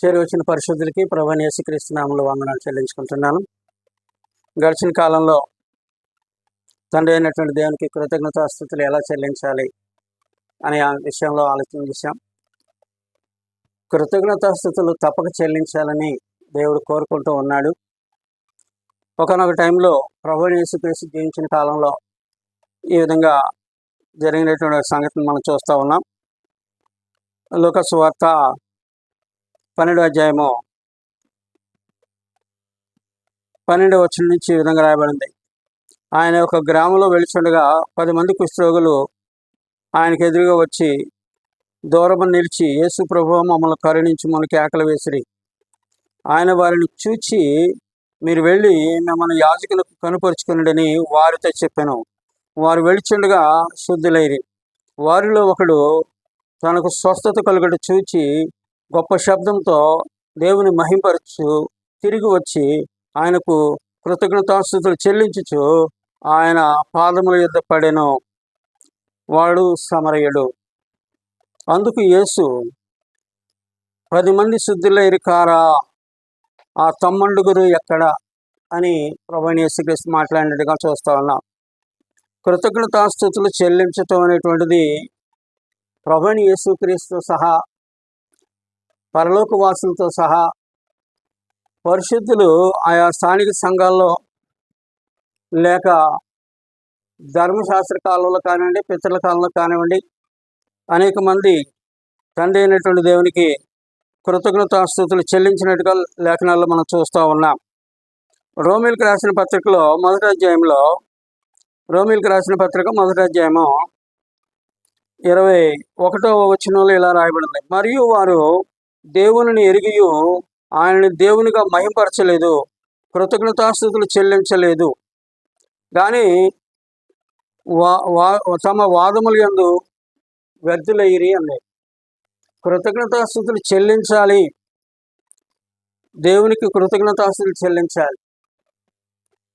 చేరి వచ్చిన పరిశుద్ధులకి ప్రభు యేసుక్రీస్తునామంలో వందనాలు చెల్లించుకుంటున్నాను. గడిచిన కాలంలో తండ్రి అయినటువంటి దేవునికి కృతజ్ఞతాస్థుతులు ఎలా చెల్లించాలి అనే ఆ విషయంలో ఆలోచన చేశాం. కృతజ్ఞతాస్థుతులు తప్పక చెల్లించాలని దేవుడు కోరుకుంటూ ఉన్నాడు. ఒకనొక టైంలో ప్రభు యేసుక్రీస్తు జీవించిన కాలంలో ఈ విధంగా జరిగినటువంటి సంఘటన మనం చూస్తూ ఉన్నాం. లోకసు వార్త పన్నెండు అధ్యాయము పన్నెండు వచ్చిన నుంచి ఈ విధంగా రాయబడింది. ఆయన ఒక గ్రామంలో వెళుచుండగా పది మంది కుష్ఠరోగులు ఆయనకు ఎదురుగా వచ్చి దూరము నిలిచి యేసు ప్రభు మమ్మల్ని కరుణించి మనకి ఆకలి వేసిరి. ఆయన వారిని చూచి మీరు వెళ్ళి మిమ్మల్ని యాజకులకు కనుపరుచుకునుడని వారితో చెప్పాను. వారు వెళుచుండగా శుద్ధులైరి. వారిలో ఒకడు తనకు స్వస్థత కలుగట చూచి గొప్ప శబ్దంతో దేవుని మహింపరచు తిరిగి వచ్చి ఆయనకు కృతజ్ఞతాస్థుతులు చెల్లించుచు ఆయన పాదముల యొద్ద పడెను. వాడు సమరయుడు. అందుకు యేసు పది మంది శుద్ధులైరి కారా ఆ తమ్మండుగురు ఎక్కడ? అని ప్రభుని యేసుక్రీస్తు మాట్లాడినట్టుగా చూస్తూ ఉన్నాం. కృతజ్ఞతాస్థుతులు చెల్లించటం అనేటువంటిది ప్రభుని యేసుక్రీస్తు సహా పరలోకవాసులతో సహా పరిశుద్ధులు ఆయా స్థానిక సంఘాల్లో లేక ధర్మశాస్త్ర కాలంలో కానివ్వండి పితృల కాలంలో కానివ్వండి అనేక మంది తండ్రి అయినటువంటి దేవునికి కృతజ్ఞతాస్థుతులు చెల్లించినట్టుగా లేఖనాల్లో మనం చూస్తూ ఉన్నాం. రోమిల్కి రాసిన పత్రికలో మొదటి అధ్యాయంలో రోమిల్కి రాసిన పత్రిక మొదటి అధ్యాయము ఇరవై ఒకటో వచనంలో ఇలా రాయబడింది. మరియు వారు దేవుని ఎరిగియు ఆయన దేవునిగా మహింపరచలేదు కృతజ్ఞతాస్థుతులు చెల్లించలేదు. కానీ వా వా తమ వాదములు ఎందు వ్యర్థులయ్యి అన్నాయి కృతజ్ఞతాస్థుతులు చెల్లించాలి. దేవునికి కృతజ్ఞతాస్థుతులు చెల్లించాలి.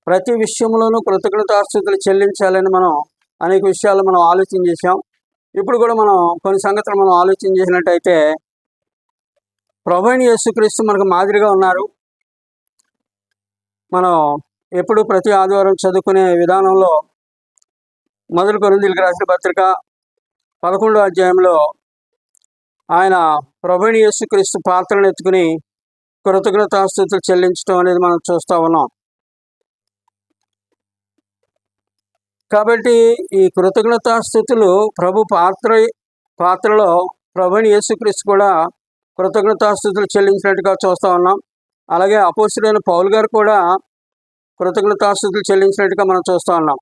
ప్రతి విషయంలోనూ కృతజ్ఞతాస్థుతులు చెల్లించాలని మనం అనేక విషయాలు మనం ఆలోచన చేసాం ఇప్పుడు కూడా మనం కొన్ని సంగతులు మనం ఆలోచన చేసినట్టయితే ప్రభుని యేసుక్రీస్తు మనకు మాదిరిగా ఉన్నారు. మనం ఎప్పుడు ప్రతి ఆదివారం చదువుకునే విధానంలో మొదలు కొరిందీలకు రాసిన పత్రిక పదకొండో అధ్యాయంలో ఆయన ప్రభుని యేసుక్రీస్తు పాత్రను ఎత్తుకుని కృతజ్ఞతాస్థుతులు చెల్లించడం అనేది మనం చూస్తూ ఉన్నాం. కాబట్టి ఈ కృతజ్ఞతాస్థుతులు ప్రభు పాత్ర పాత్రలో ప్రభుని యేసుక్రీస్తు కూడా కృతజ్ఞతాస్థుతులు చెల్లించినట్టుగా చూస్తూ ఉన్నాం. అలాగే అపోసుడైన పౌల్ గారు కూడా కృతజ్ఞతాస్థుతులు చెల్లించినట్టుగా మనం చూస్తూ ఉన్నాం.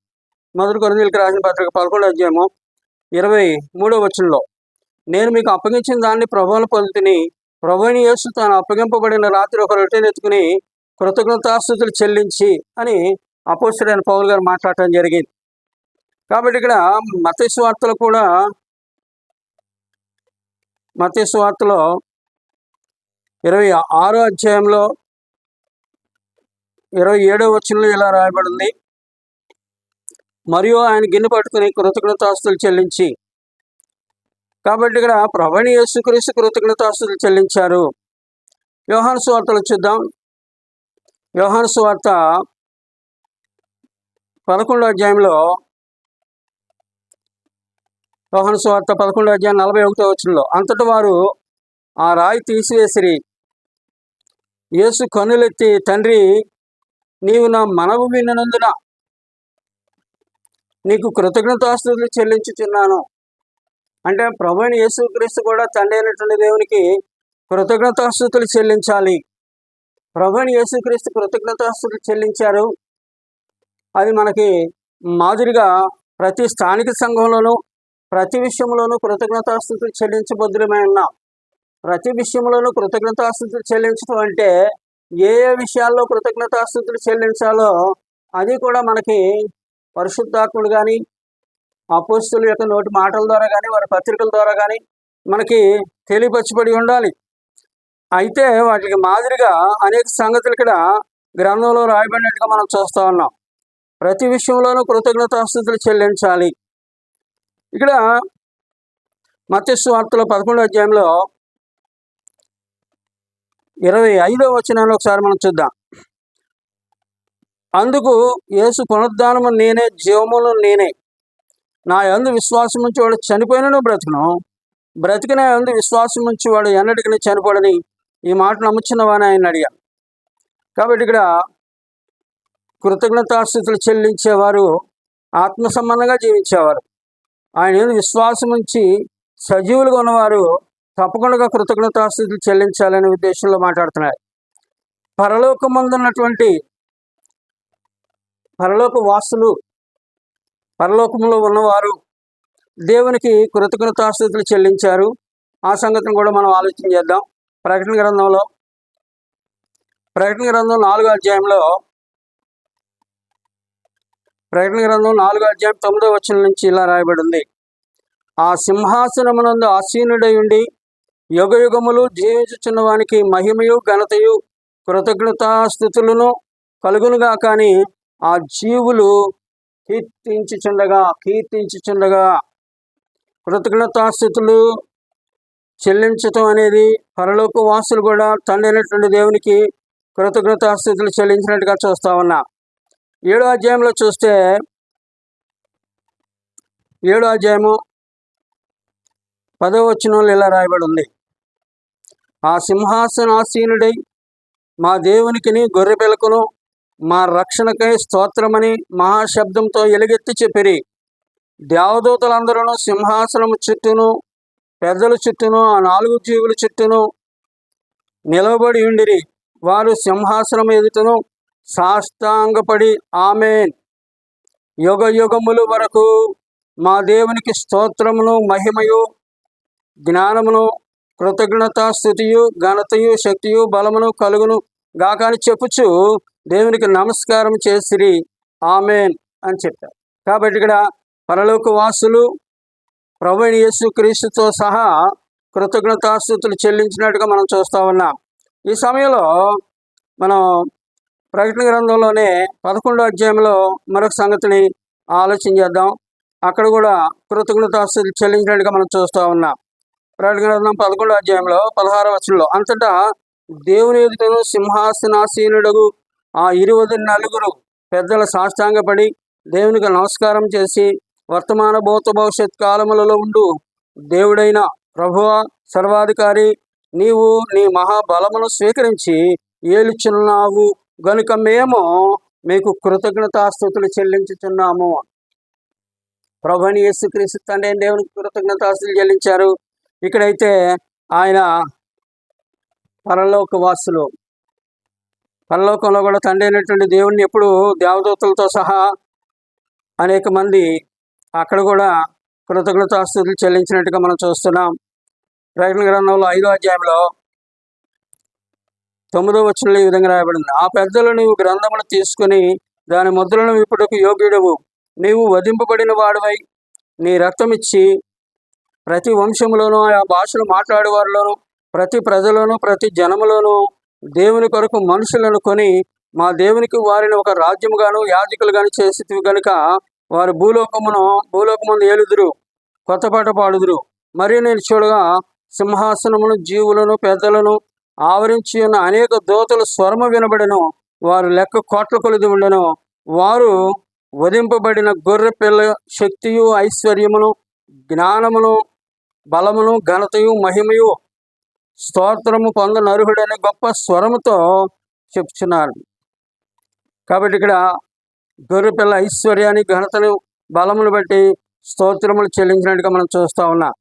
మొదటి కొరిందీలకు రాసిన పత్రిక పదకొండు అధ్యాయము ఇరవై మూడో వచనంలో నేను మీకు అప్పగించిన దాన్ని ప్రభువుల పొందుతుని ప్రభుని యేసు తాను అప్పగింపబడిన రాత్రి ఒక రొట్టెని ఎత్తుకుని కృతజ్ఞతాస్థుతులు చెల్లించి అని అపోసుడైన పౌల్ గారు మాట్లాడటం జరిగింది. కాబట్టి ఇక్కడ మతస్వార్తలు కూడా మతస్వార్తలో ఇరవై ఆరో అధ్యాయంలో ఇరవై ఏడో వచనంలో ఇలా రాయబడింది. మరియు ఆయన గిన్నె పట్టుకుని కృతజ్ఞతాస్తులు చెల్లించి కాబట్టి ఇక్కడ ప్రభణి యేసుక్రీస్తు కృతజ్ఞతాస్తులు చెల్లించారు. వ్యవహార స్వార్తలు చూద్దాం. వ్యవహార స్వార్త పదకొండో అధ్యాయంలో వ్యవహార స్వార్త పదకొండో అధ్యాయం నలభై ఒకటో వచనంలో అంతటి వారు ఆ రాయి తీసివేసిరి యేసు కన్నులెత్తి తండ్రి నీవు నా మనవు విన్నందున నీకు కృతజ్ఞతాస్తులు చెల్లించుచున్నాను. అంటే ప్రభుని యేసుక్రీస్తు కూడా తండ్రి అయినటువంటి దేవునికి కృతజ్ఞతాస్తుతులు చెల్లించాలి. ప్రభుని యేసుక్రీస్తు కృతజ్ఞతాస్తుతులు చెల్లించారు. అది మనకి మాదిరిగా ప్రతి స్థానిక సంఘంలోనూ ప్రతి విషయంలోనూ కృతజ్ఞతాస్తుతులు చెల్లించబద్దులమే ఉన్నాం. ప్రతి విషయంలోనూ కృతజ్ఞతాస్థుతులు చెల్లించడం అంటే ఏ ఏ విషయాల్లో కృతజ్ఞతాస్థుతులు చెల్లించాలో అది కూడా మనకి పరిశుద్ధాత్ముడు కానీ అపోస్తుల యొక్క నోటి మాటల ద్వారా కానీ వారి పత్రికల ద్వారా కానీ మనకి తెలియపరచబడి ఉండాలి. అయితే వాటికి మాదిరిగా అనేక సంగతులు ఇక్కడ గ్రంథంలో రాయబడినట్టుగా మనం చూస్తూ ఉన్నాం. ప్రతి విషయంలోనూ కృతజ్ఞతాస్థుతులు చెల్లించాలి. ఇక్కడ మత్స్సు వార్తలో పదకొండో అధ్యాయంలో ఇరవై ఐదో వచనంలో ఒకసారి మనం చూద్దాం. అందుకు యేసు పునరుద్ధానము నేనే జీవములు నేనే. నా యందు విశ్వాసం ఉంచి వాడు చనిపోయినను బ్రతుకును. బ్రతికిన యందు విశ్వాసం ఉంచి వాడు ఎన్నటికీ చనిపోడని ఈ మాట నమ్ముచున్నవాని ఆయన అడిగా కాబట్టి ఇక్కడ కృతజ్ఞతాస్థుతులు చెల్లించేవారు ఆత్మ సంబంధంగా జీవించేవారు. ఆయన విశ్వాసం ఉంచి సజీవులుగా ఉన్నవారు తప్పకుండా కృతజ్ఞతాస్థుతులు చెల్లించాలనే ఉద్దేశంలో మాట్లాడుతున్నారు. పరలోకమందున్నటువంటి పరలోక వాసులు పరలోకంలో ఉన్నవారు దేవునికి కృతజ్ఞతాస్థుతులు చెల్లించారు. ఆ సంగతిని కూడా మనం ఆలోచన చేద్దాం. ప్రకటన గ్రంథంలో ప్రకటన గ్రంథం నాలుగో అధ్యాయంలో ప్రకటన గ్రంథం నాలుగో అధ్యాయం తొమ్మిదో వచనం నుంచి ఇలా రాయబడి ఉంది ఆ సింహాసనమునందు ఆసీనుడై ఉండి యుగ యుగములు జీవించుచున్న వానికి మహిమయు ఘనతయు కృతజ్ఞతాస్థుతులను కలుగునుగా కానీ ఆ జీవులు కీర్తించుచుండగా కీర్తించుచుండగా కృతజ్ఞతాస్థుతులు చెల్లించటం అనేది పరలోక వాసులు కూడా తండ్రి అయినటువంటి దేవునికి కృతజ్ఞతాస్థుతులు చెల్లించినట్టుగా చూస్తా ఉన్నా. ఏడో అధ్యాయంలో చూస్తే ఏడో అధ్యాయము పదో వచనంలో ఇలా రాయబడి ఉంది. ఆ సింహాసనాసీనుడై మా దేవునికిని గొర్రెపిలకను మా రక్షణకై స్తోత్రమని మహాశబ్దంతో ఎలుగెత్తి చెప్పిరి. దేవదూతలందరూ సింహాసనం చుట్టూను పెద్దల చుట్టూను ఆ నాలుగు జీవుల చుట్టూను నిలబడి ఉండిరి. వారు సింహాసనం ఎదుటను సాష్టాంగపడి ఆమెన్. యుగ యుగములు వరకు మా దేవునికి స్తోత్రమును మహిమయు జ్ఞానమును కృతజ్ఞత స్థుతియు ఘనతయు శక్తియు బలమును కలుగును గాక అని చెప్పుచు దేవునికి నమస్కారం చేసిరి. ఆమెన్ అని చెప్పారు. కాబట్టి ఇక్కడ పరలోక వాసులు ప్రభు యేసుక్రీస్తుతో క్రీస్తుతో సహా కృతజ్ఞతాస్థుతులు చెల్లించినట్టుగా మనం చూస్తూ ఉన్నాం. ఈ సమయంలో మనం ప్రకటన గ్రంథంలోనే పదకొండో అధ్యాయంలో మరొక సంగతిని ఆలోచన చేద్దాం. అక్కడ కూడా కృతజ్ఞతాస్తులు చెల్లించినట్టుగా మనం చూస్తూ ఉన్నాం. ప్రకటన పదకొండో అధ్యాయంలో పదహారవ వచనంలో అంతటా దేవుని ఎదుటను సింహాసనాసీనుడగు ఆ ఇరువది నలుగురు పెద్దల సాష్టాంగపడి దేవునికి నమస్కారం చేసి వర్తమాన భూత భవిష్యత్ కాలములలో ఉండు. దేవుడైన ప్రభువ సర్వాధికారి నీవు నీ మహాబలమును స్వీకరించి ఏలుచున్నావు. గనుక మేము మీకు కృతజ్ఞతాస్థుతులు చెల్లించుచున్నాము. ప్రభుని యేసుక్రీస్తు తండ్రి దేవునికి కృతజ్ఞతాస్తులు చెల్లించారు. ఇక్కడైతే ఆయన పరలోక వాసులు. పరలోకంలో కూడా తండ్రి అయినటువంటి దేవుణ్ణి ఎప్పుడు దేవదూతలతో సహా అనేక మంది అక్కడ కూడా కృతజ్ఞతాస్తుతులు చెల్లించినట్టుగా మనం చూస్తున్నాం. ప్రకటన గ్రంథంలో ఐదో అధ్యాయంలో తొమ్మిదో వచనంలో ఈ విధంగా రాయబడింది. ఆ పెద్దలు నీవు గ్రంథములు తీసుకుని దాని ముద్రలను విప్పుటకు యోగ్యుడవు. నీవు వధింపబడిన వాడువై నీ రక్తమిచ్చి ప్రతి వంశంలోనూ ఆ భాషలు మాట్లాడేవారిలోనూ ప్రతి ప్రజలోనూ ప్రతి జనములోనూ దేవుని కొరకు మనుషులను కొని మా దేవునికి వారిని ఒక రాజ్యముగాను యాజకులుగాను చేసి గనుక వారు భూలోకమును భూలోకముందు ఏలుదురు కొత్త పాట పాడుదురు. మరియు నేను చూడగా సింహాసనమును జీవులను పెద్దలను ఆవరించి ఉన్న అనేక దోతలు స్వరము వినబడను వారు లెక్క కోట్ల కొలిది ఉండను. వారు వధింపబడిన గొర్రె పిల్ల శక్తియు ఐశ్వర్యమును జ్ఞానమును బలమును ఘనతయు మహిమయు స్తోత్రము పొందనర్హుడని గొప్ప స్వరముతో చెప్తున్నారు కాబట్టి ఇక్కడ గొర్రె పిల్ల ఐశ్వర్యాన్ని ఘనతను బలమును బట్టి స్తోత్రములు చెల్లించినట్టుగా మనం చూస్తూ ఉన్నాం.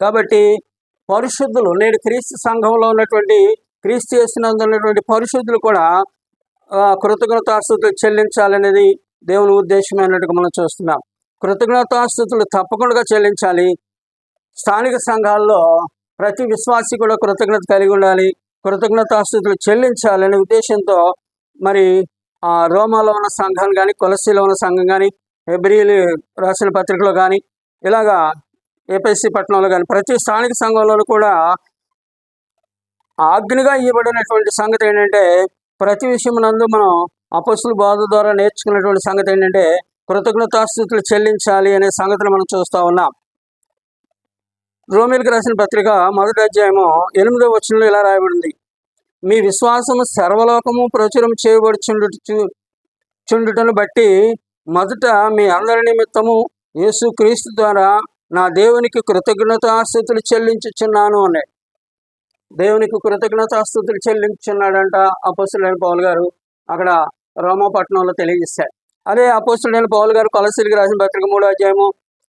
కాబట్టి పరిశుద్ధులు నేడు క్రీస్తు సంఘంలో ఉన్నటువంటి క్రీస్తు చేసినందు ఉన్నటువంటి పరిశుద్ధులు కూడా కృతజ్ఞతాస్థుతులు చెల్లించాలనేది దేవుని ఉద్దేశమైనట్టుగా మనం చూస్తున్నాం. కృతజ్ఞతాస్థుతులు తప్పకుండా చెల్లించాలి. స్థానిక సంఘాల్లో ప్రతి విశ్వాసి కూడా కృతజ్ఞత కలిగి ఉండాలి కృతజ్ఞతాస్థుతులు చెల్లించాలనే ఉద్దేశంతో మరి ఆ రోమాలో ఉన్న సంఘం కానీ కొలసీలో ఉన్న సంఘం కానీ ఎబ్రిలు రాసిన పత్రికలో కానీ ఇలాగా ఏపీసీ పట్టణంలో కానీ ప్రతి స్థానిక సంఘంలోనూ కూడా ఆజ్ఞగా ఇవ్వబడినటువంటి సంగతి ఏంటంటే ప్రతి విషయం నందు మనం అపస్సుల బాధ ద్వారా నేర్చుకున్నటువంటి సంగతి ఏంటంటే కృతజ్ఞతాస్థుతులు చెల్లించాలి అనే సంగతిని మనం చూస్తూ ఉన్నాం. రోమిల్కి రాసిన పత్రిక మొదటి అధ్యాయము ఎనిమిదో వచనంలో ఇలా రాయబడింది. మీ విశ్వాసము సర్వలోకము ప్రచురం చేయబడుచుండు చుండుటను బట్టి మొదట మీ అందరి నిమిత్తము యేసు క్రీస్తు ద్వారా నా దేవునికి కృతజ్ఞతాస్థుతులు చెల్లించుచున్నాను అన్నాడు. దేవునికి కృతజ్ఞతాస్థుతులు చెల్లించున్నాడంట అపోసులైన పౌలు గారు అక్కడ రోమపట్నంలో తెలియజేశాడు అదే అపోసులైన పౌలు గారు కొలసిరికి రాసిన పత్రిక మూడో అధ్యాయము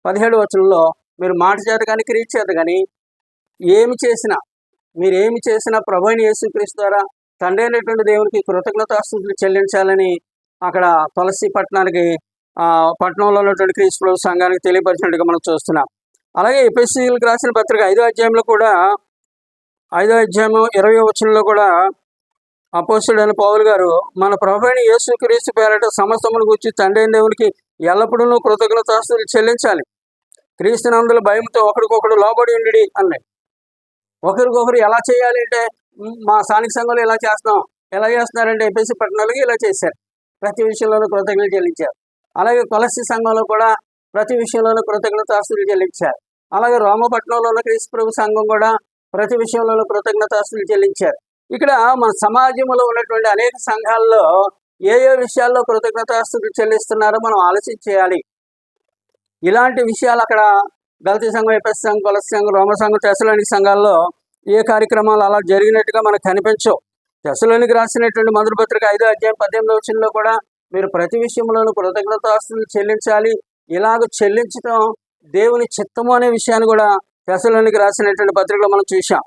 పదిహేడు వచనంలో మీరు మాట చేత కానీ క్రియ చేత కానీ ఏమి చేసినా మీరు ఏమి చేసినా ప్రభుని యేసుక్రీస్తు ద్వారా తండ్రి అయినటువంటి దేవునికి కృతజ్ఞతాస్థుతులు చెల్లించాలని అక్కడ తులసి పట్టణానికి పట్టణంలో ఉన్నటువంటి క్రీస్తు సంఘానికి తెలియపరిచినట్టుగా మనం చూస్తున్నాం. అలాగే ఎపిఎస్సీలకు రాసిన పత్రిక ఐదో అధ్యాయంలో కూడా ఐదో అధ్యాయం ఇరవై వచనంలో కూడా అపోసుడైన పౌలు గారు మన ప్రభుని యేసుక్రీస్తు పేరట సమస్తమును గురించి తండ్రి దేవునికి ఎల్లప్పుడూ కృతజ్ఞతాస్తులు చెల్లించాలి. క్రీస్తునందుల భయంతో ఒకరికొకడు లోబడి ఉండి అన్నాయి ఒకరికొకరు ఎలా చేయాలి అంటే మా స్థానిక సంఘంలో ఇలా చేస్తాం ఎలా చేస్తున్నారంటే ఎపిసి పట్టణాలకి ఇలా చేశారు. ప్రతి విషయంలోనూ కృతజ్ఞతలు చెల్లించారు. అలాగే కొలసి సంఘంలో కూడా ప్రతి విషయంలోనూ కృతజ్ఞతాస్తులు చెల్లించారు. అలాగే రోమపట్నంలో ఉన్న క్రీస్తు ప్రభు సంఘం కూడా ప్రతి విషయంలోనూ కృతజ్ఞతాస్తులు చెల్లించారు. ఇక్కడ మన సమాజంలో ఉన్నటువంటి అనేక సంఘాల్లో ఏ ఏ విషయాల్లో కృతజ్ఞతాస్తులు చెల్లిస్తున్నారో మనం ఆలోచించేయాలి. ఇలాంటి విషయాలు అక్కడ గలతీ సంఘం ఎపిఎస్ సంఘం కొలస సంఘం రోమ సంఘం తెసలోనికి సంఘాల్లో ఏ కార్యక్రమాలు అలా జరిగినట్టుగా మనకు కనిపించవు. తెసలోనికి రాసినటువంటి మొదటి పత్రిక ఐదో అధ్యాయం పద్దెనిమిది వచ్చినలో కూడా మీరు ప్రతి విషయంలోనూ కృతజ్ఞతాస్తులు చెల్లించాలి ఇలాగ చెల్లించడం దేవుని చిత్తము అనే విషయాన్ని కూడా తెసలోనికి రాసినటువంటి పత్రికలో మనం చూసాం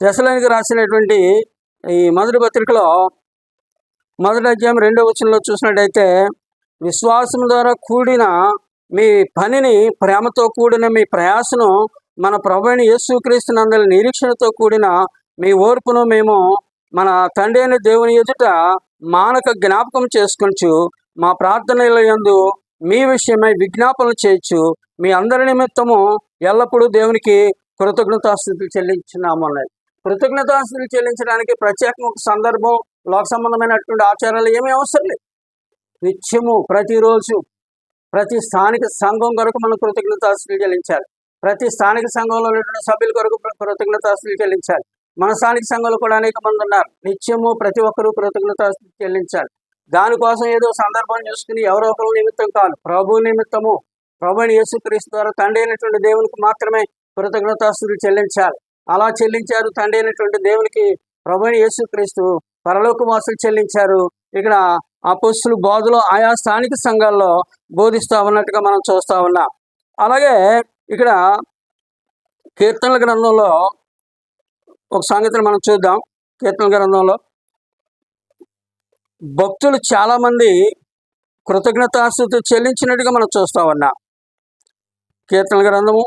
తెసలోనికి రాసినటువంటి ఈ మొదటి పత్రికలో మొదటి అధ్యాయం రెండో వచనంలో చూసినట్టయితే విశ్వాసం ద్వారా కూడిన మీ పనిని ప్రేమతో కూడిన మీ ప్రయాసను మన ప్రభుణ యేసుక్రీస్తునందరి నిరీక్షణతో కూడిన మీ ఓర్పును మేము మన తండ్రి అయిన దేవుని ఎదుట మానక జ్ఞాపకం చేసుకొంచు మా ప్రార్థనల యందు మీ విషయమై విజ్ఞాపనలు చేయొచ్చు మీ అందరి నిమిత్తము ఎల్లప్పుడూ దేవునికి కృతజ్ఞతాస్థితులు చెల్లించున్నాము అన్నది. కృతజ్ఞతాస్థితులు చెల్లించడానికి ప్రత్యేక సందర్భం లోక సంబంధమైనటువంటి ఆచారాలు ఏమీ అవసరం లేదు. నిత్యము ప్రతిరోజు ప్రతి స్థానిక సంఘం కొరకు మనం కృతజ్ఞతాస్తులు చెల్లించాలి. ప్రతి స్థానిక సంఘంలో ఉన్నటువంటి సభ్యుల కొరకు కృతజ్ఞతాస్తులు చెల్లించాలి. మన స్థానిక సంఘంలో కూడా అనేక మంది ఉన్నారు. నిత్యము ప్రతి ఒక్కరూ కృతజ్ఞతాస్తులు చెల్లించాలి. దానికోసం ఏదో సందర్భం చూసుకుని ఎవరో ఒకరు నిమిత్తం కాదు. ప్రభు నిమిత్తము ప్రభుని యేసుక్రీస్తు ద్వారా తండ్రి అయినటువంటి దేవునికి మాత్రమే కృతజ్ఞతాస్తులు చెల్లించాలి. అలా చెల్లించారు తండ్రి అయినటువంటి దేవునికి ప్రభుని యేసుక్రీస్తు పరలోక వాసులు చెల్లించారు. ఇక్కడ అపోస్తులు బోధలో ఆయా స్థానిక సంఘాల్లో బోధిస్తూ ఉన్నట్టుగా మనం చూస్తూ ఉన్నాం. అలాగే ఇక్కడ కీర్తనల గ్రంథంలో ఒక సంగతిని మనం చూద్దాం. కీర్తన గ్రంథంలో భక్తులు చాలా మంది కృతజ్ఞతాస్తుతి చెల్లించినట్టుగా మనం చూస్తూ ఉన్నాం. కీర్తన గ్రంథము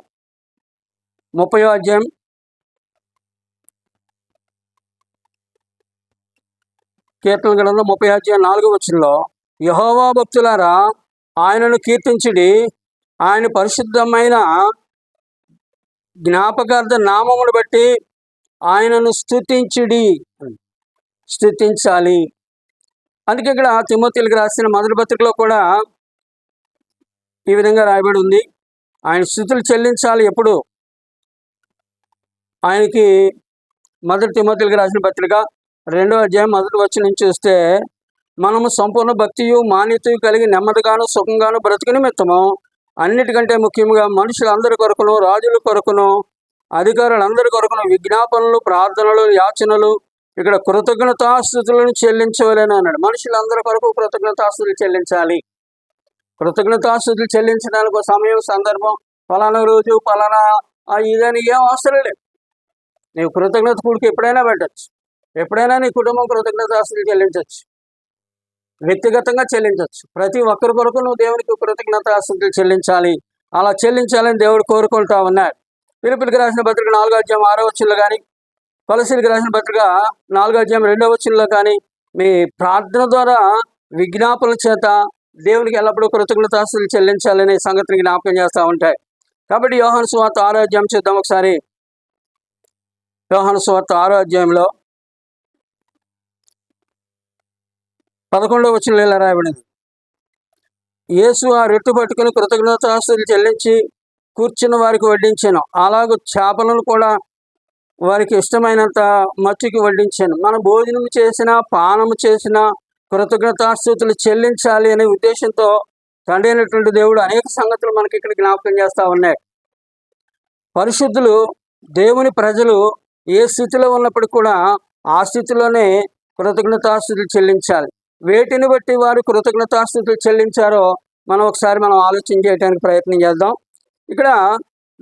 ముప్పై అధ్యాయం కీర్తన గ్రంథం ముప్పై అధ్యాయం నాలుగో వచ్చంలో యహోవా భక్తులారా ఆయనను కీర్తించిడి ఆయన పరిశుద్ధమైన జ్ఞాపకార్థ నామమును బట్టి ఆయనను స్థుతించిడి స్థుతించాలి అందుకే ఇక్కడ తిమోతిలకు రాసిన మొదటి పత్రికలో కూడా ఈ విధంగా రాయబడి ఉంది. ఆయన స్థుతులు చెల్లించాలి ఎప్పుడు? ఆయనకి మొదటి తిమోతిలకు రాసిన పత్రిక రెండో అధ్యాయం మొదటి వచ్చి నుంచి చూస్తే మనము సంపూర్ణ భక్తియు మాన్యతయు కలిగి నెమ్మదిగాను సుఖంగాను బ్రతుకు నిమిత్తము అన్నిటికంటే ముఖ్యంగా మనుషులందరి కొరకును రాజుల కొరకును అధికారులందరి కొరకును విజ్ఞాపనలు ప్రార్థనలు యాచనలు ఇక్కడ కృతజ్ఞతాస్థుతులను చెల్లించవలేను అన్నాడు. మనుషులందరి కొరకు కృతజ్ఞతాస్థుతులు చెల్లించాలి. కృతజ్ఞతాస్థుతులు చెల్లించడానికి సమయం సందర్భం ఫలానా రోజు ఫలానా ఇదని ఏం అవసరం లేదు. నీవు కృతజ్ఞత కూడికి ఎప్పుడైనా పెట్టచ్చు. ఎప్పుడైనా నీ కుటుంబం కృతజ్ఞతాస్తులు చెల్లించవచ్చు వ్యక్తిగతంగా చెల్లించవచ్చు ప్రతి ఒక్కరి కొరకు నువ్వు దేవునికి కృతజ్ఞతాస్తులు చెల్లించాలి. అలా చెల్లించాలని దేవుడు కోరుకుంటా ఉన్నాడు. పిలుపులకు రాసిన పత్రిక నాలుగో అధ్యాయం ఆరో వచ్చినలో కానీ కొలసీలకు రాసిన పత్రిక నాలుగో అధ్యాయం రెండో వచ్చినలో కానీ మీ ప్రార్థన ద్వారా విజ్ఞాపన చేత దేవునికి ఎల్లప్పుడూ కృతజ్ఞతాస్తులు చెల్లించాలనే సంగతిని జ్ఞాపకం చేస్తూ ఉంటాయి. కాబట్టి యోహన్ సువార్త ఆరో అధ్యాయం చూద్దాం ఒకసారి. యోహన్ సువార్త ఆరో అధ్యాయంలో పదకొండవ వచ్చిన ఇలా రాయబడింది? యేసు ఆ రెట్టు పట్టుకుని కృతజ్ఞతాస్తులు చెల్లించి కూర్చున్న వారికి వడ్డించాను. అలాగే చేపలను కూడా వారికి ఇష్టమైనంత మత్తుకి వడ్డించాను. మనం భోజనం చేసిన పానము చేసిన కృతజ్ఞతాస్తుతులు చెల్లించాలి అనే ఉద్దేశంతో తండ్రి అయినటువంటి దేవుడు అనేక సంగతులు మనకి ఇక్కడ జ్ఞాపకం చేస్తూ ఉన్నాయి. పరిశుద్ధులు దేవుని ప్రజలు ఏ స్థితిలో ఉన్నప్పుడు కూడా ఆ స్థితిలోనే కృతజ్ఞతాస్థుతులు చెల్లించాలి. వేటిని బట్టి వారు కృతజ్ఞతాస్థుతులు చెల్లించారో మనం ఒకసారి మనం ఆలోచన చేయడానికి ప్రయత్నం చేద్దాం. ఇక్కడ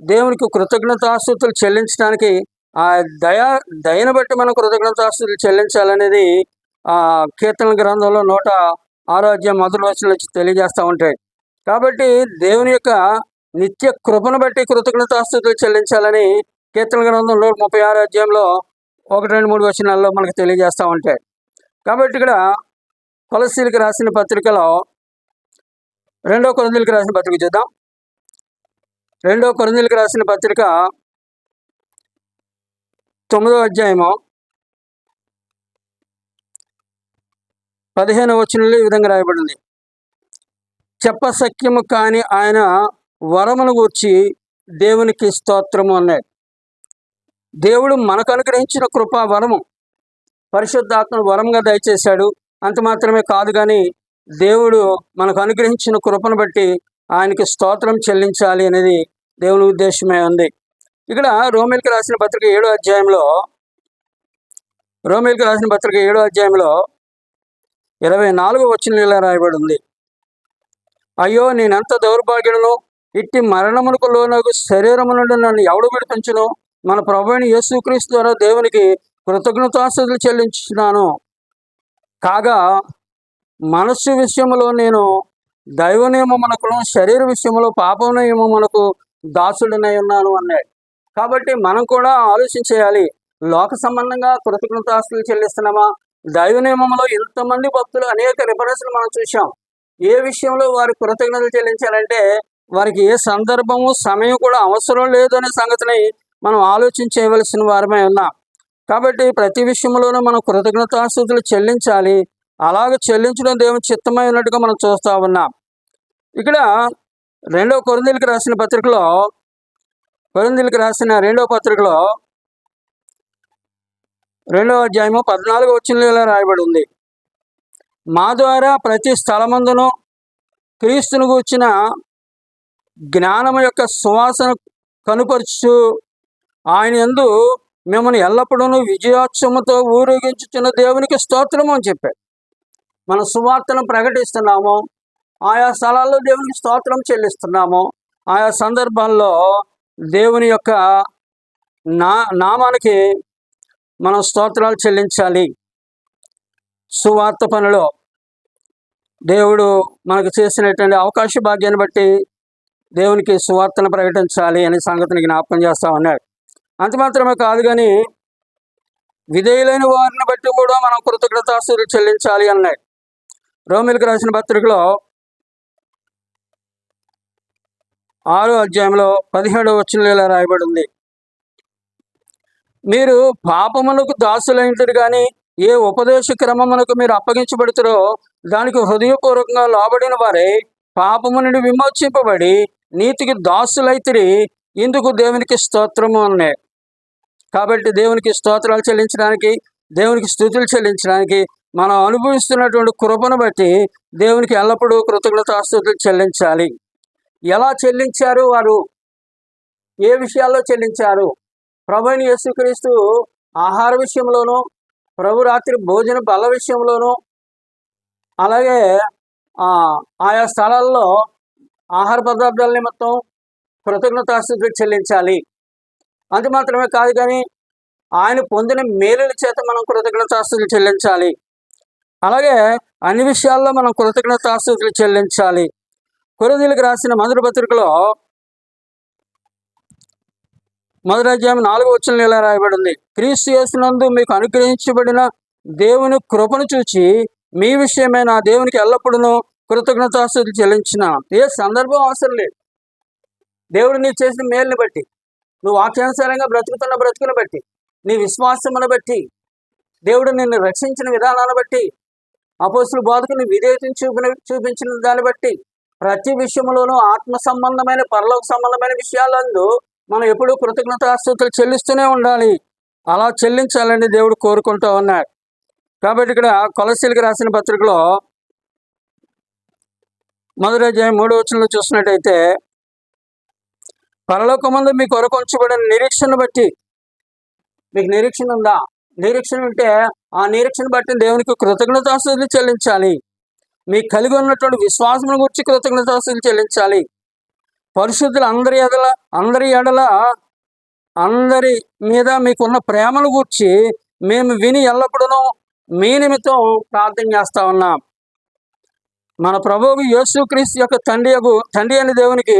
దేవునికి కృతజ్ఞతాస్థుతులు చెల్లించడానికి ఆ దయా దయను బట్టి మనం కృతజ్ఞతాస్తులు చెల్లించాలనేది ఆ కీర్తన గ్రంథంలో నూట ఆరోగ్యం మొదటి వచ్చిన తెలియజేస్తూ ఉంటాయి. కాబట్టి దేవుని యొక్క నిత్య కృపను బట్టి కృతజ్ఞతాస్తులు చెల్లించాలని కీర్తన గ్రంథంలో ముప్పై ఆరోగ్యంలో ఒకటి రెండు మూడు వచనాల్లో మనకు తెలియజేస్తూ ఉంటాయి. కాబట్టి ఇక్కడ కొలసీలకు రాసిన పత్రికలో రెండో కొరందీలకు రాసిన పత్రిక చూద్దాం. రెండో కొరందీలకు రాసిన పత్రిక తొమ్మిదో అధ్యాయము పదిహేను వచనంలో ఈ విధంగా రాయబడింది. చెప్పసఖ్యము కాని ఆయన వరమును గూర్చి దేవునికి స్తోత్రము అన్నాడు. దేవుడు మనకు అనుగ్రహించిన కృపా వరము పరిశుద్ధాత్మను వరంగా దయచేశాడు. అంత మాత్రమే కాదు కానీ దేవుడు మనకు అనుగ్రహించిన కృపను బట్టి ఆయనకి స్తోత్రం చెల్లించాలి అనేది దేవుని ఉద్దేశమే ఉంది. ఇక్కడ రోమిల్కి రాసిన పత్రిక ఏడో అధ్యాయంలో రోమిల్కి రాసిన పత్రిక ఏడో అధ్యాయంలో ఇరవై నాలుగు వచ్చిన ఇలా రాయబడి ఉంది అయ్యో నేనెంత దౌర్భాగ్యులను ఇట్టి మరణమునకు లోనకు శరీరము నుండి నన్ను ఎవడు విడిపించును? మన ప్రభుని యేసుక్రీస్తు ద్వారా దేవునికి కృతజ్ఞతాస్తులు చెల్లించున్నాను కాగా మనస్సు విషయంలో నేను దైవ నియమమునకును శరీర విషయంలో పాప నియమమునకు దాసుడనై ఉన్నాను అన్నాడు. కాబట్టి మనం కూడా ఆలోచించేయాలి లోక సంబంధంగా కృతజ్ఞతాస్తులు చెల్లిస్తున్నామా? దైవ నియమంలో ఎంతమంది భక్తులు అనేక రిఫరెన్స్లు మనం చూసాం ఏ విషయంలో వారి కృతజ్ఞతలు చెల్లించాలంటే వారికి ఏ సందర్భము సమయం కూడా అవసరం లేదు అనే సంగతిని మనం ఆలోచించవలసిన వారమే ఉన్నాం. కాబట్టి ప్రతి విషయంలోనూ మనం కృతజ్ఞతాస్థుతులు చెల్లించాలి. అలాగ చెల్లించడం దేవుని చిత్తమై ఉన్నట్టుగా మనం చూస్తూ ఉన్నాం. ఇక్కడ రెండవ కొరందీలకు రాసిన పత్రికలో కొరందీలకు రాసిన రెండవ పత్రికలో రెండవ అధ్యాయము పద్నాలుగు వచ్చిన రాయబడి ఉంది. మా ద్వారా ప్రతి స్థలమందును క్రీస్తును కూర్చిన జ్ఞానం యొక్క సువాసన కనుపరుచు ఆయన ఎందు మిమ్మల్ని ఎల్లప్పుడూ విజయోత్సవంతో ఊరేగించుచున్న దేవునికి స్తోత్రము అని చెప్పాడు. మన సువార్తను ప్రకటిస్తున్నాము. ఆయా స్థలాల్లో దేవునికి స్తోత్రం చెల్లిస్తున్నాము. ఆయా సందర్భాల్లో దేవుని యొక్క నా నామానికి మనం స్తోత్రాలు చెల్లించాలి. సువార్త పనిలో దేవుడు మనకు చేసినటువంటి అవకాశ భాగ్యాన్ని బట్టి దేవునికి సువార్తను ప్రకటించాలి అనే సంగతిని జ్ఞాపకం చేస్తా ఉన్నాడు. అంత మాత్రమే కాదు కానీ విధేయులైన వారిని బట్టి కూడా మనం కృతజ్ఞతాస్తులు చెల్లించాలి అన్నాడు. రోమిలకు రాసిన పత్రికలో ఆరో అధ్యాయంలో పదిహేడో వచ్చిన ఇలా రాయబడి ఉంది మీరు పాపమునకు దాసులైంటారు కానీ ఏ ఉపదేశ క్రమమునకు మీరు అప్పగించబడుతారో దానికి హృదయపూర్వకంగా లోబడిన వారే పాపము నుండి విమోచింపబడి నీతికి దాసులైతిరి. ఇందుకు దేవునికి స్తోత్రము అన్నాయి కాబట్టి దేవునికి స్తోత్రాలు చెల్లించడానికి దేవునికి స్థుతులు చెల్లించడానికి మనం అనుభవిస్తున్నటువంటి కృపను బట్టి దేవునికి ఎల్లప్పుడూ కృతజ్ఞతాస్తుతులు చెల్లించాలి. ఎలా చెల్లించారు వారు? ఏ విషయాల్లో చెల్లించారు? ప్రభుని యేసుక్రీస్తు ఆహార విషయంలోనూ ప్రభు రాత్రి భోజన బల విషయంలోనూ అలాగే ఆయా స్థలాల్లో ఆహార పదార్థాల నిమిత్తం కృతజ్ఞతాస్తుతులు చెల్లించాలి. అంత మాత్రమే కాదు కానీ ఆయన పొందిన మేలుల చేత మనం కృతజ్ఞతాస్తులు చెల్లించాలి. అలాగే అన్ని విషయాల్లో మనం కృతజ్ఞతాస్తులు చెల్లించాలి. కొరదీలకు రాసిన మధుర పత్రికలో మొదటి నాలుగు వచ్చిన ఇలా రాయబడింది. క్రీస్తు చేసినందు మీకు అనుగ్రహించబడిన దేవుని కృపను చూచి మీ విషయమే నా దేవునికి ఎల్లప్పుడూ కృతజ్ఞతాస్తులు చెల్లించిన. ఏ సందర్భం అవసరం లేదు. దేవుడు నీకు చేసిన మేలుని బట్టి. నువ్వు వాక్యానుసారంగా బ్రతుకుతున్న బ్రతుకుని బట్టి నీ విశ్వాసమును బట్టి దేవుడు నిన్ను రక్షించిన విధానాన్ని బట్టి అపోసులు నీ విధేయతను చూపిన చూపించిన దాన్ని బట్టి ప్రతి విషయంలోనూ ఆత్మ సంబంధమైన పరలోక సంబంధమైన విషయాలందు మనం ఎప్పుడూ కృతజ్ఞతాస్తుతులు చెల్లిస్తూనే ఉండాలి. అలా చెల్లించాలని దేవుడు కోరుకుంటూ ఉన్నాడు. కాబట్టి ఇక్కడ కొలసీలకు రాసిన పత్రికలో మొదటి మూడో వచనంలో చూసినట్టయితే పరలోకమందు మీ కొరకు ఉంచబడిన నిరీక్షణ బట్టి. మీకు నిరీక్షణ ఉందా? నిరీక్షణ ఉంటే ఆ నిరీక్షణ బట్టి దేవునికి కృతజ్ఞతాస్తులు చెల్లించాలి. మీకు కలిగి ఉన్నటువంటి విశ్వాసం గురించి కృతజ్ఞతాస్తులు చెల్లించాలి. పరిశుద్ధులు అందరి ఎడల అందరి ఎడల అందరి మీద మీకున్న ప్రేమను గూర్చి మేము విని ఎల్లప్పుడూ మీ నిమిత్తం ప్రార్థన చేస్తా ఉన్నాం. మన ప్రభువు యేసుక్రీస్తు యొక్క తండ్రి తండ్రి అనే దేవునికి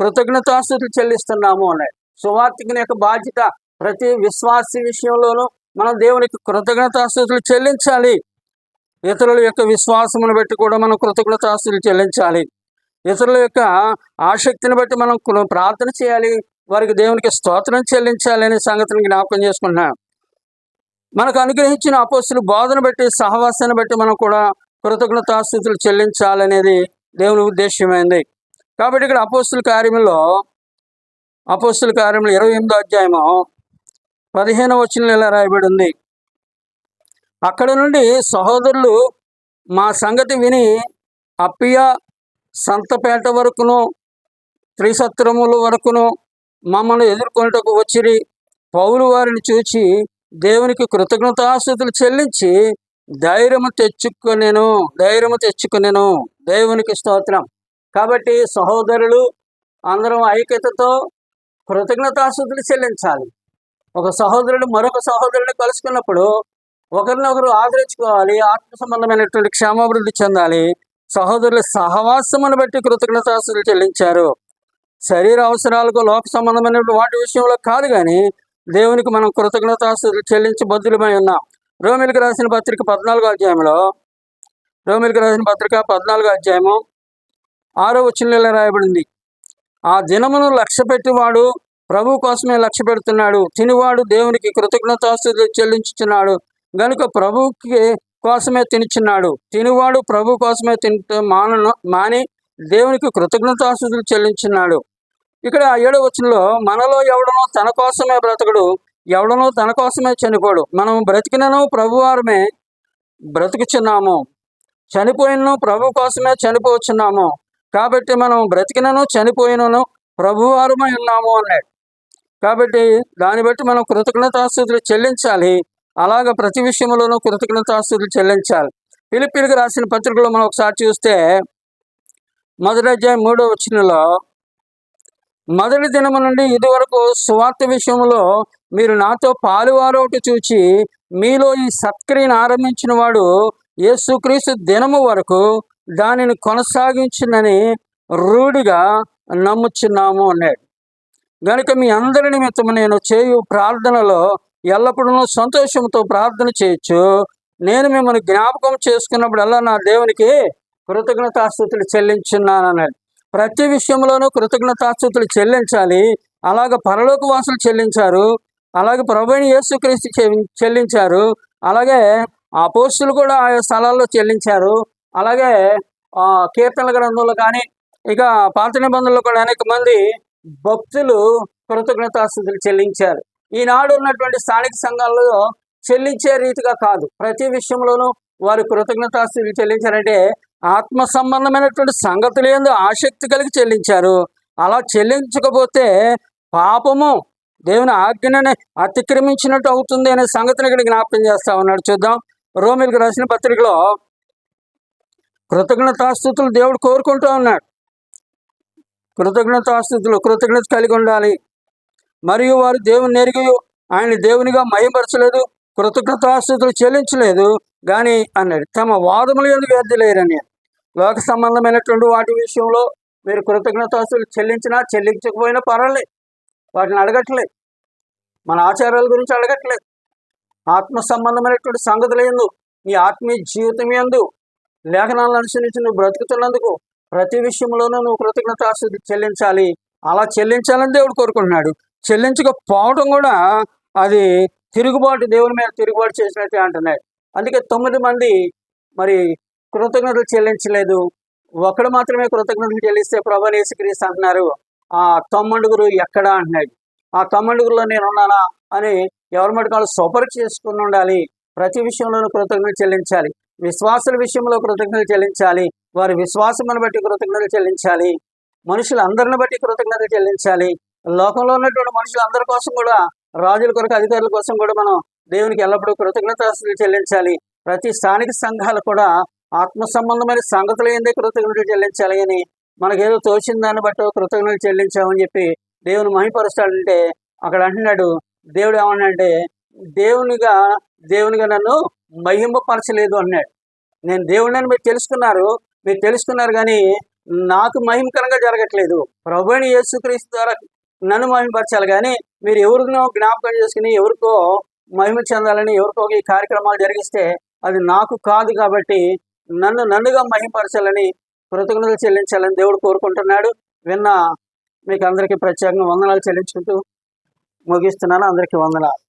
కృతజ్ఞతాస్తుతులు చెల్లిస్తున్నాము అన్నాడు సువార్థికుని యొక్క బాధ్యత ప్రతి విశ్వాసి విషయంలోనూ మనం దేవునికి కృతజ్ఞతాస్తుతులు చెల్లించాలి. ఇతరుల యొక్క విశ్వాసమును బట్టి కూడా మనం కృతజ్ఞతాస్తుతులు చెల్లించాలి. ఇతరుల యొక్క ఆసక్తిని బట్టి మనం ప్రార్థన చేయాలి. వారికి దేవునికి స్తోత్రం చెల్లించాలి అనే సంగతిని జ్ఞాపకం చేసుకుంటున్నాం. మనకు అనుగ్రహించిన అపోస్తులు బోధన బట్టి సహవాసాన్ని బట్టి మనం కూడా కృతజ్ఞతాస్థుతులు చెల్లించాలనేది దేవుని ఉద్దేశమైంది కాబట్టి ఇక్కడ అపోస్తుల కార్యంలో అపోస్తుల కార్యంలో ఇరవై ఎనిమిదో అధ్యాయము పదిహేను వచ్చిన ఇలా రాయబడి ఉంది అక్కడ నుండి సహోదరులు మా సంగతి విని అప్పియ సంతపేట వరకును త్రిసత్రముల వరకును మమ్మల్ని ఎదుర్కొనుటకు వచ్చిరి. పౌలు వారిని చూచి దేవునికి కృతజ్ఞతాస్తుతులు చెల్లించి ధైర్యము తెచ్చుకునేను ధైర్యము తెచ్చుకునేను. దేవునికి స్తోత్రం. కాబట్టి సహోదరులు అందరం ఐక్యతతో కృతజ్ఞతాశుద్ధులు చెల్లించాలి. ఒక సహోదరుడు మరొక సహోదరుని కలుసుకున్నప్పుడు ఒకరినొకరు ఆదరించుకోవాలి ఆత్మ సంబంధమైనటువంటి క్షేమాభివృద్ధి చెందాలి. సహోదరుల సహవాసమును బట్టి కృతజ్ఞతాస్తుతులు చెల్లించారు. శరీర అవసరాలకు లోక సంబంధమైన వాటి విషయంలో కాదు కానీ దేవునికి మనం కృతజ్ఞతాస్తుతులు చెల్లించి బద్దులమై ఉన్నాం. రోమిలకు రాసిన పత్రిక పద్నాలుగో అధ్యాయంలో రోమిలకు రాసిన పత్రిక పద్నాలుగో అధ్యాయము ఆరో వచనంలో రాయబడింది. ఆ దినమును లక్ష్య పెట్టివాడు ప్రభు కోసమే లక్ష్య పెడుతున్నాడు తినివాడు దేవునికి కృతజ్ఞత చెల్లించుతున్నాడు గనుక ప్రభుకి కోసమే తినిచున్నాడు. తినివాడు ప్రభు కోసమే తింటూ మానను మాని దేవునికి కృతజ్ఞతాస్తుతులు చెల్లించున్నాడు. ఇక్కడ ఏడు వచనంలో మనలో ఎవడనో తన కోసమే బ్రతకడు ఎవడనో తన కోసమే చనిపోడు. మనం బ్రతికినను ప్రభువారమే బ్రతుకుచున్నాము. చనిపోయినను ప్రభు కోసమే చనిపోవచ్చున్నాము కాబట్టి మనం బ్రతికినను చనిపోయినను ప్రభువారమై ఉన్నాము అన్నాడు. కాబట్టి దాన్ని బట్టి మనం కృతజ్ఞతాస్తుతులు చెల్లించాలి. అలాగ ప్రతి విషయంలోనూ కృతజ్ఞతాస్తుతులు చెల్లించాలి. పిలిపిలికి రాసిన పత్రికలో మనం ఒకసారి చూస్తే మొదటి అధ్యాయం మూడో వచ్చినలో మొదటి దినము నుండి ఇదివరకు సువార్త విషయంలో మీరు నాతో పాలువారోటి చూచి మీలో ఈ సత్క్రియను ఆరంభించిన వాడు యేసుక్రీస్తు దినము వరకు దానిని కొనసాగించిందని రూఢిగా నమ్ముచున్నాము అన్నాడు. గనుక మీ అందరి నిమిత్తం నేను చేయు ప్రార్థనలో ఎల్లప్పుడూ సంతోషంతో ప్రార్థన చేయొచ్చు. నేను మిమ్మల్ని జ్ఞాపకం చేసుకున్నప్పుడల్లా నా దేవునికి కృతజ్ఞతాస్థుతులు చెల్లించున్నాను అన్నాడు. ప్రతి విషయంలోనూ కృతజ్ఞతాస్థుతులు చెల్లించాలి. అలాగ పరలోక వాసులు చెల్లించారు. అలాగే ప్రభుని యేసుక్రీస్తు చె- చెల్లించారు. అలాగే ఆ పోస్టులు కూడా ఆయా స్థలాల్లో చెల్లించారు. అలాగే ఆ, కీర్తనల గ్రంథంలో కానీ ఇక పాత నిబంధనలు కూడా అనేక మంది భక్తులు కృతజ్ఞతాస్థుతులు చెల్లించారు. ఈనాడు ఉన్నటువంటి స్థానిక సంఘాలలో చెల్లించే రీతిగా కాదు. ప్రతి విషయంలోనూ వారు కృతజ్ఞతాస్థుతులు చెల్లించారంటే ఆత్మ సంబంధమైనటువంటి సంగతులు ఏందో ఆసక్తి కలిగి చెల్లించారు. అలా చెల్లించకపోతే పాపము దేవుని ఆజ్ఞని అతిక్రమించినట్టు అవుతుంది అనే సంగతిని ఇక్కడ జ్ఞాపకం చేస్తా ఉన్నాడు. చూద్దాం. రోమిల్కి రాసిన పత్రికలో కృతజ్ఞతాస్థుతులు దేవుడు కోరుకుంటూ ఉన్నాడు. కృతజ్ఞతాస్థుతులు కృతజ్ఞత కలిగి ఉండాలి. మరియు వారు దేవుని ఎరిగి ఆయన దేవునిగా మయపరచలేదు కృతజ్ఞతాస్థుతులు చెల్లించలేదు కానీ అన్నాడు. తమ వాదములు ఎందుకు వ్యర్థి లేరని. లోక సంబంధమైనటువంటి వాటి విషయంలో మీరు కృతజ్ఞతాస్తులు చెల్లించినా చెల్లించకపోయినా పర్వాలేదు. వాటిని అడగట్లేదు. మన ఆచారాల గురించి అడగట్లేదు. ఆత్మ సంబంధమైనటువంటి సంగతులు ఎందు మీ ఆత్మీయ జీవితం ఎందు లేఖనాలను అనుసరించి నువ్వు బ్రతుకుతున్నందుకు ప్రతి విషయంలోనూ నువ్వు కృతజ్ఞత చెల్లించాలి. అలా చెల్లించాలని దేవుడు కోరుకుంటున్నాడు. చెల్లించకపోవడం కూడా అది తిరుగుబాటు దేవుని మీద తిరుగుబాటు చేసినట్టే అంటున్నాయి. అందుకే తొమ్మిది మంది మరి కృతజ్ఞతలు చెల్లించలేదు. ఒకడు మాత్రమే కృతజ్ఞతలు చెల్లిస్తే ప్రభా యేసుక్రీస్తు అంటున్నారు. ఆ తమ్ముడుగురు ఎక్కడా అంటున్నాడు ఆ తమ్ముడుగురులో నేను ఉన్నానా అని ఎవరి మటుకాలు వాళ్ళు చేసుకుని ఉండాలి. ప్రతి విషయంలోనూ కృతజ్ఞత చెల్లించాలి. విశ్వాసుల విషయంలో కృతజ్ఞతలు చెల్లించాలి. వారి విశ్వాసమును బట్టి కృతజ్ఞతలు చెల్లించాలి. మనుషులందరిని బట్టి కృతజ్ఞతలు చెల్లించాలి. లోకంలో ఉన్నటువంటి మనుషులందరి కోసం కూడా రాజుల కొరకు అధికారుల కోసం కూడా మనం దేవునికి ఎల్లప్పుడూ కృతజ్ఞత చెల్లించాలి. ప్రతి స్థానిక సంఘాలు కూడా ఆత్మ సంబంధమైన సంగతులు ఏందే కృతజ్ఞతలు చెల్లించాలి అని మనకేదో తోచిన దాన్ని బట్టి కృతజ్ఞతలు చెల్లించామని చెప్పి దేవుని మహిపరుస్తాడంటే అక్కడ అంటున్నాడు దేవుడు ఏమన్నాడంటే దేవునిగా దేవునిగా నన్ను మహింపరచలేదు అన్నాడు. నేను దేవుడిని మీరు తెలుసుకున్నారు మీరు తెలుసుకున్నారు కానీ నాకు మహిమకరంగా జరగట్లేదు. ప్రభుని యేసుక్రీస్తు ద్వారా నన్ను మహిమపరచాలి కానీ మీరు ఎవరినో జ్ఞాపకం చేసుకుని ఎవరికో మహిమ చెందాలని ఎవరికో ఈ కార్యక్రమాలు జరిగిస్తే అది నాకు కాదు కాబట్టి నన్ను నన్నుగా మహిమపరచాలని కృతజ్ఞతలు చెల్లించాలని దేవుడు కోరుకుంటున్నాడు. విన్న మీకు అందరికీ ప్రత్యేకంగా వందనాలు చెల్లించుకుంటూ ముగిస్తున్నాను. అందరికీ వందనాలు.